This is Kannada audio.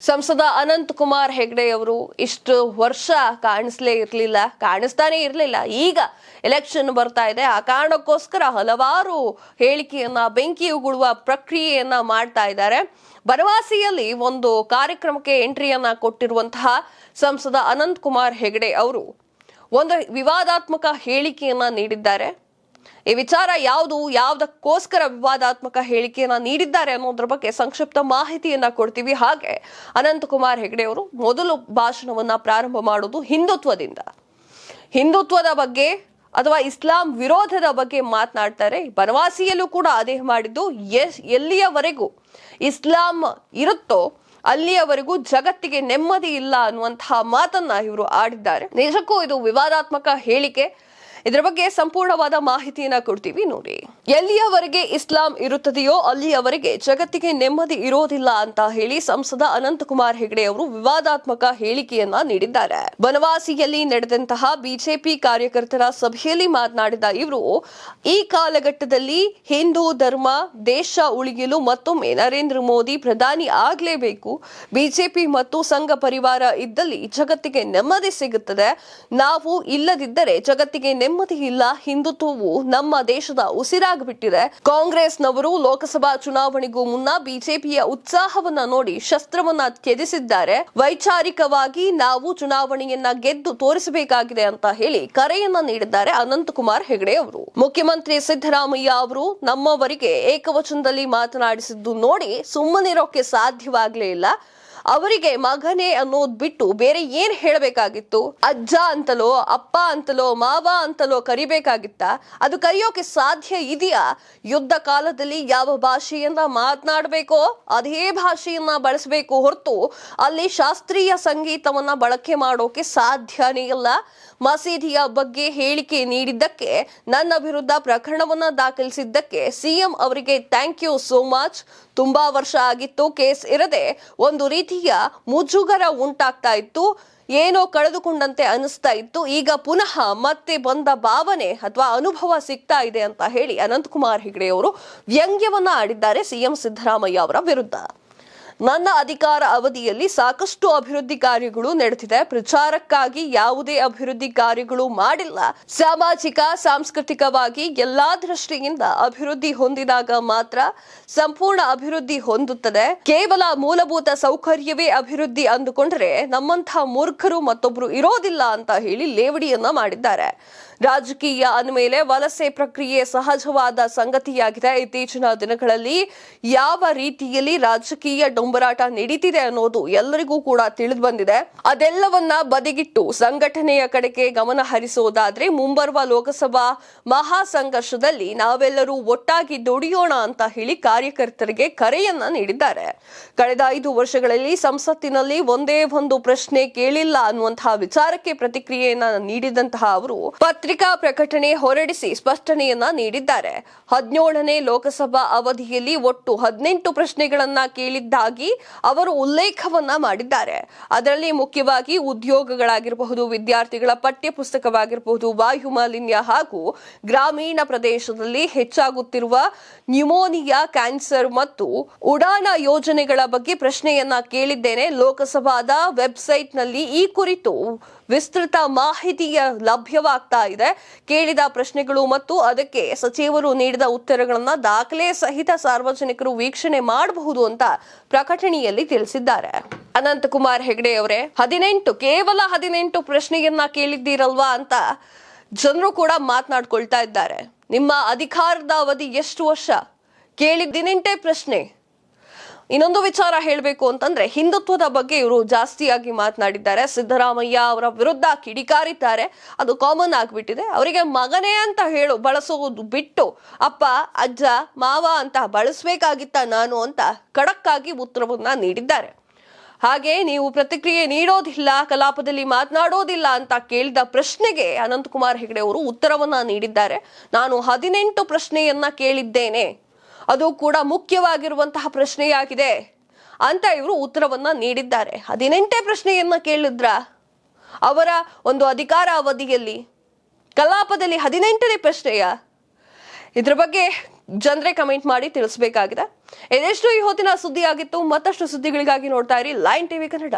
ಸಂಸದ ಅನಂತ್ ಕುಮಾರ್ ಹೆಗ್ಡೆ ಅವರು ಇಷ್ಟು ವರ್ಷ ಕಾಣಿಸ್ಲೇ ಇರಲಿಲ್ಲ, ಕಾಣಿಸ್ತಾನೆ ಇರಲಿಲ್ಲ. ಈಗ ಎಲೆಕ್ಷನ್ ಬರ್ತಾ ಇದೆ. ಆ ಕಾರಣಕ್ಕೋಸ್ಕರ ಹಲವಾರು ಹೇಳಿಕೆಯನ್ನ ಬೆಂಕಿ ಉಗುಳುವ ಪ್ರಕ್ರಿಯೆಯನ್ನ ಮಾಡ್ತಾ ಇದ್ದಾರೆ. ಬನವಾಸಿಯಲ್ಲಿ ಒಂದು ಕಾರ್ಯಕ್ರಮಕ್ಕೆ ಎಂಟ್ರಿಯನ್ನ ಕೊಟ್ಟಿರುವಂತಹ ಸಂಸದ ಅನಂತ್ ಕುಮಾರ್ ಹೆಗ್ಡೆ ಅವರು ಒಂದು ವಿವಾದಾತ್ಮಕ ಹೇಳಿಕೆಯನ್ನ ನೀಡಿದ್ದಾರೆ. ಈ ವಿಚಾರ ಯಾವುದು, ಯಾವುದಕ್ಕೋಸ್ಕರ ವಿವಾದಾತ್ಮಕ ಹೇಳಿಕೆಯನ್ನ ನೀಡಿದ್ದಾರೆ ಅನ್ನೋದ್ರ ಬಗ್ಗೆ ಸಂಕ್ಷಿಪ್ತ ಮಾಹಿತಿಯನ್ನ ಕೊಡ್ತೀವಿ. ಹಾಗೆ ಅನಂತಕುಮಾರ್ ಹೆಗಡೆ ಅವರು ಮೊದಲು ಭಾಷಣವನ್ನ ಪ್ರಾರಂಭ ಮಾಡೋದು ಹಿಂದುತ್ವದಿಂದ. ಹಿಂದುತ್ವದ ಬಗ್ಗೆ ಅಥವಾ ಇಸ್ಲಾಂ ವಿರೋಧದ ಬಗ್ಗೆ ಮಾತನಾಡ್ತಾರೆ. ಬನವಾಸಿಯಲ್ಲೂ ಕೂಡ ಅದೇ ಮಾಡಿದ್ದು. ಎಸ್, ಎಲ್ಲಿಯವರೆಗೂ ಇಸ್ಲಾಂ ಇರುತ್ತೋ ಅಲ್ಲಿಯವರೆಗೂ ಜಗತ್ತಿಗೆ ನೆಮ್ಮದಿ ಇಲ್ಲ ಅನ್ನುವಂತಹ ಮಾತನ್ನ ಇವರು ಆಡಿದ್ದಾರೆ. ನಿಜಕ್ಕೂ ಇದು ವಿವಾದಾತ್ಮಕ ಹೇಳಿಕೆ. ಇದರ ಬಗ್ಗೆ ಸಂಪೂರ್ಣವಾದ ಮಾಹಿತಿಯನ್ನ ಕೊಡ್ತೀವಿ ನೋಡಿ. ಎಲ್ಲಿಯವರೆಗೆ ಇಸ್ಲಾಂ ಇರುತ್ತದೆಯೋ ಅಲ್ಲಿಯವರೆಗೆ ಜಗತ್ತಿಗೆ ನೆಮ್ಮದಿ ಇರೋದಿಲ್ಲ ಅಂತ ಹೇಳಿ ಸಂಸದ ಅನಂತಕುಮಾರ್ ಹೆಗಡೆ ಅವರು ವಿವಾದಾತ್ಮಕ ಹೇಳಿಕೆಯನ್ನ ನೀಡಿದ್ದಾರೆ. ಬನವಾಸಿಯಲ್ಲಿ ನಡೆದಂತಹ ಬಿಜೆಪಿ ಕಾರ್ಯಕರ್ತರ ಸಭೆಯಲ್ಲಿ ಮಾತನಾಡಿದ ಇವರು, ಈ ಕಾಲಘಟ್ಟದಲ್ಲಿ ಹಿಂದೂ ಧರ್ಮ, ದೇಶ ಉಳಿಯಲು ಮತ್ತೊಮ್ಮೆ ನರೇಂದ್ರ ಮೋದಿ ಪ್ರಧಾನಿ ಆಗಲೇಬೇಕು. ಬಿಜೆಪಿ ಮತ್ತು ಸಂಘ ಪರಿವಾರ ಇದ್ದಲ್ಲಿ ಜಗತ್ತಿಗೆ ನೆಮ್ಮದಿ ಸಿಗುತ್ತದೆ. ನಾವು ಇಲ್ಲದಿದ್ದರೆ ಜಗತ್ತಿಗೆ ನೆಮ್ಮದಿ ಇಲ್ಲ, ಹಿಂದುತ್ವವು ನಮ್ಮ ದೇಶದ ಉಸಿರಾಗ್ಬಿಟ್ಟಿದೆ. ಕಾಂಗ್ರೆಸ್ನವರು ಲೋಕಸಭಾ ಚುನಾವಣೆಗೂ ಮುನ್ನ ಬಿಜೆಪಿಯ ಉತ್ಸಾಹವನ್ನ ನೋಡಿ ಶಸ್ತ್ರವನ್ನ ತ್ಯಜಿಸಿದ್ದಾರೆ. ವೈಚಾರಿಕವಾಗಿ ನಾವು ಚುನಾವಣೆಯನ್ನ ಗೆದ್ದು ತೋರಿಸಬೇಕಾಗಿದೆ ಅಂತ ಹೇಳಿ ಕರೆಯನ್ನ ನೀಡಿದ್ದಾರೆ ಅನಂತಕುಮಾರ್ ಹೆಗಡೆ ಅವರು. ಮುಖ್ಯಮಂತ್ರಿ ಸಿದ್ದರಾಮಯ್ಯ ಅವರು ನಮ್ಮವರಿಗೆ ಏಕವಚನದಲ್ಲಿ ಮಾತನಾಡಿಸಿದ್ದು ನೋಡಿ ಸುಮ್ಮನಿರೋಕೆ ಸಾಧ್ಯವಾಗಲೇ ಇಲ್ಲ. ಅವರಿಗೆ ಮಗನೇ ಅನ್ನೋದ್ ಬಿಟ್ಟು ಬೇರೆ ಏನ್ ಹೇಳಬೇಕಾಗಿತ್ತು? ಅಜ್ಜ ಅಂತಲೋ, ಅಪ್ಪ ಅಂತಲೋ, ಮಾವ ಅಂತಲೋ ಕರಿಬೇಕಾಗಿತ್ತ? ಅದು ಕರೆಯೋಕೆ ಸಾಧ್ಯ ಇದೆಯಾ? ಯುದ್ಧ ಕಾಲದಲ್ಲಿ ಯಾವ ಭಾಷೆಯನ್ನ ಮಾತನಾಡಬೇಕೋ, ಅದೇ ಭಾಷೆಯನ್ನ ಬಳಸಬೇಕು ಹೊರತು ಅಲ್ಲಿ ಶಾಸ್ತ್ರೀಯ ಸಂಗೀತವನ್ನ ಬಳಕೆ ಮಾಡೋಕೆ ಸಾಧ್ಯನೇ ಇಲ್ಲ. ಮಸೀದಿಯ ಬಗ್ಗೆ ಹೇಳಿಕೆ ನೀಡಿದ್ದಕ್ಕೆ, ನನ್ನ ವಿರುದ್ಧ ಪ್ರಕರಣವನ್ನ ದಾಖಲಿಸಿದ್ದಕ್ಕೆ ಸಿಎಂ ಅವರಿಗೆ ಥ್ಯಾಂಕ್ ಯು ಸೋ ಮಚ್. ತುಂಬಾ ವರ್ಷ ಆಗಿತ್ತು, ಕೇಸ್ ಇರದೆ. ಒಂದು ರೀತಿಯ ಮುಜುಗರ ಉಂಟಾಗ್ತಾ ಇತ್ತು, ಏನೋ ಕಳೆದುಕೊಂಡಂತೆ ಅನಿಸ್ತಾ ಇತ್ತು. ಈಗ ಪುನಃ ಮತ್ತೆ ಬಂದ ಭಾವನೆ ಅಥವಾ ಅನುಭವ ಸಿಗ್ತಾ ಇದೆ ಅಂತ ಹೇಳಿ ಅನಂತಕುಮಾರ್ ಹೆಗಡೆ ಅವರು ವ್ಯಂಗ್ಯವನ್ನ ಆಡಿದ್ದಾರೆ ಸಿಎಂ ಸಿದ್ದರಾಮಯ್ಯ ಅವರ ವಿರುದ್ಧ. ನನ್ನ ಅಧಿಕಾರ ಅವಧಿಯಲ್ಲಿ ಸಾಕಷ್ಟು ಅಭಿವೃದ್ಧಿ ಕಾರ್ಯಗಳು ನಡೆದಿದೆ. ಪ್ರಚಾರಕ್ಕಾಗಿ ಯಾವುದೇ ಅಭಿವೃದ್ಧಿ ಕಾರ್ಯಗಳು ಮಾಡಿಲ್ಲ. ಸಾಮಾಜಿಕ, ಸಾಂಸ್ಕೃತಿಕವಾಗಿ ಎಲ್ಲಾ ದೃಷ್ಟಿಯಿಂದ ಅಭಿವೃದ್ಧಿ ಹೊಂದಿದಾಗ ಮಾತ್ರ ಸಂಪೂರ್ಣ ಅಭಿವೃದ್ಧಿ ಹೊಂದುತ್ತದೆ. ಕೇವಲ ಮೂಲಭೂತ ಸೌಕರ್ಯವೇ ಅಭಿವೃದ್ಧಿ ಅಂದುಕೊಂಡ್ರೆ ನಮ್ಮಂತಹ ಮೂರ್ಖರು ಮತ್ತೊಬ್ರು ಇರೋದಿಲ್ಲ ಅಂತ ಹೇಳಿ ಲೇವಡಿಯನ್ನ ಮಾಡಿದ್ದಾರೆ. ರಾಜಕೀಯ ಅಂದಮೇಲೆ ವಲಸೆ ಪ್ರಕ್ರಿಯೆ ಸಹಜವಾದ ಸಂಗತಿಯಾಗಿದೆ. ಇತ್ತೀಚಿನ ದಿನಗಳಲ್ಲಿ ಯಾವ ರೀತಿಯಲ್ಲಿ ರಾಜಕೀಯ ಡೊಂಬರಾಟ ನಡೀತಿದೆ ಅನ್ನೋದು ಎಲ್ಲರಿಗೂ ಕೂಡ ತಿಳಿದು ಬಂದಿದೆ. ಅದೆಲ್ಲವನ್ನ ಬದಿಗಿಟ್ಟು ಸಂಘಟನೆಯ ಕಡೆಗೆ ಗಮನ ಹರಿಸೋದಾದ್ರೆ ಮುಂಬರುವ ಲೋಕಸಭಾ ಮಹಾ ಸಂಘರ್ಷದಲ್ಲಿ ನಾವೆಲ್ಲರೂ ಒಟ್ಟಾಗಿ ದುಡಿಯೋಣ ಅಂತ ಹೇಳಿ ಕಾರ್ಯಕರ್ತರಿಗೆ ಕರೆಯನ್ನ ನೀಡಿದ್ದಾರೆ. ಕಳೆದ ಐದು ವರ್ಷಗಳಲ್ಲಿ ಸಂಸತ್ತಿನಲ್ಲಿ ಒಂದೇ ಒಂದು ಪ್ರಶ್ನೆ ಕೇಳಿಲ್ಲ ಅನ್ನುವಂತಹ ವಿಚಾರಕ್ಕೆ ಪ್ರತಿಕ್ರಿಯೆಯನ್ನ ನೀಡಿದಂತಹ ಅವರು ಪತ್ರಿಕಾ ಪ್ರಕಟಣೆ ಹೊರಡಿಸಿ ಸ್ಪಷ್ಟನೆಯನ್ನ ನೀಡಿದ್ದಾರೆ. ಹದಿನೇಳನೇ ಲೋಕಸಭಾ ಅವಧಿಯಲ್ಲಿ ಒಟ್ಟು ಹದಿನೆಂಟು ಪ್ರಶ್ನೆಗಳನ್ನ ಕೇಳಿದ್ದಾಗಿ ಅವರು ಉಲ್ಲೇಖವನ್ನ ಮಾಡಿದ್ದಾರೆ. ಅದರಲ್ಲಿ ಮುಖ್ಯವಾಗಿ ಉದ್ಯೋಗಗಳಾಗಿರಬಹುದು, ವಿದ್ಯಾರ್ಥಿಗಳ ಪಠ್ಯ ಪುಸ್ತಕವಾಗಿರಬಹುದು ವಾಯು ಮಾಲಿನ್ಯ ಹಾಗೂ ಗ್ರಾಮೀಣ ಪ್ರದೇಶದಲ್ಲಿ ಹೆಚ್ಚಾಗುತ್ತಿರುವ ನ್ಯೂಮೋನಿಯಾ, ಕ್ಯಾನ್ಸರ್ ಮತ್ತು ಉಡಾನ ಯೋಜನೆಗಳ ಬಗ್ಗೆ ಪ್ರಶ್ನೆಯನ್ನ ಕೇಳಿದ್ದೇನೆ. ಲೋಕಸಭಾದ ವೆಬ್ಸೈಟ್ನಲ್ಲಿ ಈ ಕುರಿತು ವಿಸ್ತೃತ ಮಾಹಿತಿಯ ಲಭ್ಯವಾಗ್ತಾ ಇದೆ. ಕೇಳಿದ ಪ್ರಶ್ನೆಗಳು ಮತ್ತು ಅದಕ್ಕೆ ಸಚಿವರು ನೀಡಿದ ಉತ್ತರಗಳನ್ನ ದಾಖಲೆ ಸಹಿತ ಸಾರ್ವಜನಿಕರು ವೀಕ್ಷಣೆ ಮಾಡಬಹುದು ಅಂತ ಪ್ರಕಟಣೆಯಲ್ಲಿ ತಿಳಿಸಿದ್ದಾರೆ. ಅನಂತಕುಮಾರ್ ಹೆಗಡೆ ಅವರೇ, ಹದಿನೆಂಟು, ಕೇವಲ ಹದಿನೆಂಟು ಪ್ರಶ್ನೆಯನ್ನ ಕೇಳಿದ್ದೀರಲ್ವಾ ಅಂತ ಜನರು ಕೂಡ ಮಾತನಾಡ್ಕೊಳ್ತಾ ಇದ್ದಾರೆ. ನಿಮ್ಮ ಅಧಿಕಾರದ ಅವಧಿ ಎಷ್ಟು ವರ್ಷ? ಕೇಳಿದ್ದಿನೆಂಟೇ ಪ್ರಶ್ನೆ. ಇನ್ನೊಂದು ವಿಚಾರ ಹೇಳಬೇಕು ಅಂತಂದ್ರೆ ಹಿಂದುತ್ವದ ಬಗ್ಗೆ ಇವರು ಜಾಸ್ತಿಯಾಗಿ ಮಾತನಾಡಿದ್ದಾರೆ. ಸಿದ್ದರಾಮಯ್ಯ ಅವರ ವಿರುದ್ಧ ಕಿಡಿಕಾರಿದ್ದಾರೆ. ಅದು ಕಾಮನ್ ಆಗಿಬಿಟ್ಟಿದೆ. ಅವರಿಗೆ ಮಗನೇ ಅಂತ ಹೇಳು ಬಳಸೋದು ಬಿಟ್ಟು, ಅಪ್ಪ, ಅಜ್ಜ, ಮಾವ ಅಂತ ಬಳಸಬೇಕಾಗಿತ್ತ ನಾನು ಅಂತ ಖಡಕ್ಕಾಗಿ ಉತ್ತರವನ್ನ ನೀಡಿದ್ದಾರೆ. ಹಾಗೆ ನೀವು ಪ್ರತಿಕ್ರಿಯೆ ನೀಡೋದಿಲ್ಲ, ಕಲಾಪದಲ್ಲಿ ಮಾತನಾಡೋದಿಲ್ಲ ಅಂತ ಕೇಳಿದ ಪ್ರಶ್ನೆಗೆ ಅನಂತಕುಮಾರ್ ಹೆಗಡೆ ಅವರು ಉತ್ತರವನ್ನ ನೀಡಿದ್ದಾರೆ. ನಾನು ಹದಿನೆಂಟು ಪ್ರಶ್ನೆಯನ್ನ ಕೇಳಿದ್ದೇನೆ. ಅದು ಕೂಡ ಮುಖ್ಯವಾಗಿರುವಂತಹ ಪ್ರಶ್ನೆಯಾಗಿದೆ ಅಂತ ಇವರು ಉತ್ತರವನ್ನ ನೀಡಿದ್ದಾರೆ. ಹದಿನೆಂಟೇ ಪ್ರಶ್ನೆಯನ್ನ ಕೇಳಿದ್ರ? ಅವರ ಒಂದು ಅಧಿಕಾರ ಅವಧಿಯಲ್ಲಿ ಕಲಾಪದಲ್ಲಿ ಹದಿನೆಂಟನೇ ಪ್ರಶ್ನೆಯ. ಇದ್ರ ಬಗ್ಗೆ ಜನರೇ ಕಮೆಂಟ್ ಮಾಡಿ ತಿಳಿಸ್ಬೇಕಾಗಿದೆ. ಇದೆಷ್ಟು ಈ ಹೊತ್ತಿನ ಸುದ್ದಿ ಆಗಿತ್ತು ಮತ್ತಷ್ಟು ಸುದ್ದಿಗಳಿಗಾಗಿ ನೋಡ್ತಾ ಇರಿ ಲೈನ್ ಟಿವಿ ಕನ್ನಡ.